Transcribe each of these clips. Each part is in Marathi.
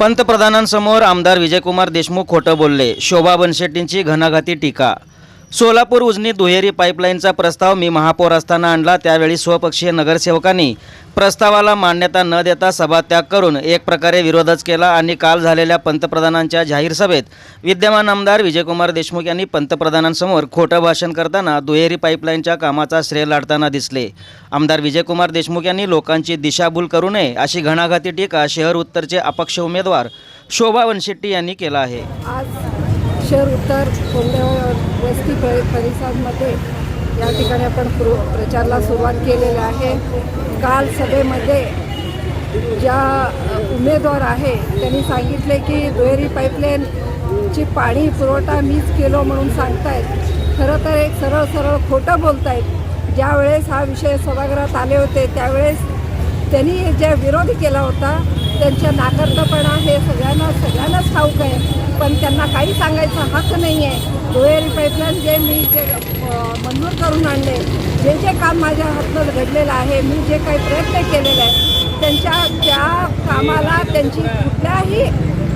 पंतप्रधानांसमोर आमदार विजयकुमार देशमुख खोटं बोलले. शोभा बनशेट्टींची घणाघाती टीका सोलापूर उजनी दुहेरी पाईपलाईनचा प्रस्ताव मी महापौर असताना आणला. त्यावेळी स्वपक्षीय नगरसेवकांनी प्रस्तावाला मान्यता न देता सभात्याग करून एक प्रकारे विरोधच केला आणि काल झालेल्या पंतप्रधानांच्या जाहीर सभेत विद्यमान आमदार विजयकुमार देशमुख यांनी पंतप्रधानांसमोर खोटं भाषण करताना दुहेरी पाईपलाईनच्या कामाचा श्रेय लाडताना दिसले. आमदार विजयकुमार देशमुख यांनी लोकांची दिशाभूल करू नये अशी घणाघाती टीका शहर उत्तरचे अपक्ष उमेदवार शोभा वनशेट्टी यांनी केला आहे. आज शहर उत्तर कोंढे वस्ती परिसरामध्ये या ठिकाणी आपण प्र प्रचारला सुरुवात केलेली आहे. काल सभेमध्ये ज्या उमेदवार आहे त्यांनी सांगितले की दुहेरी पाईपलाईनची पाणी पुरवठा मीच केलो म्हणून सांगतायत. खरं तर एक सरळ सरळ खोटं बोलतायत. ज्यावेळेस हा विषय सभागृहात आले होते त्यावेळेस त्यांनी ज्या विरोध केला होता त्यांच्या नाकर्तपणा हे सगळ्यांना सगळ्यांनाच ठाऊक आहे. पण त्यांना काही सांगायचा हक्क नाही आहे दुहेरी पाईपलाईन जे मी जे मंजूर करून आणले जे जे काम माझ्या हातनं घडलेलं आहे मी जे काही प्रयत्न केलेले आहे त्यांच्या त्या कामाला त्यांची कुठल्याही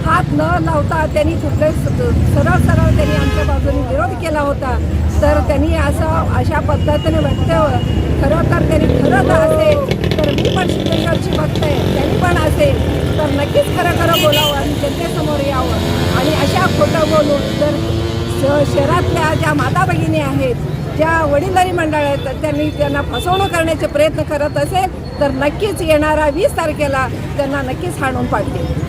हात न लावता त्यांनी कुठले सरळ सरळ त्यांनी आमच्या बाजूने विरोध केला होता. तर त्यांनी असं अशा पद्धतीने वक्तव्य खरं तर त्यांनी ठरत तर असेल तर मी पण सिद्धेश्वरची भक्त आहे त्यांनी पण असेल तर नक्कीच खरं खरं बोलावं आणि जनतेसमोर यावं आणि अशा खोटं बोलून जर श शहरातल्या ज्या माता भगिनी आहेत ज्या वडीलधारी मंडळ आहेत त्यांनी त्यांना फसवणूक करण्याचे प्रयत्न करत असेल तर नक्कीच येणारा वीस तारखेला त्यांना नक्कीच हाणून पाडतील.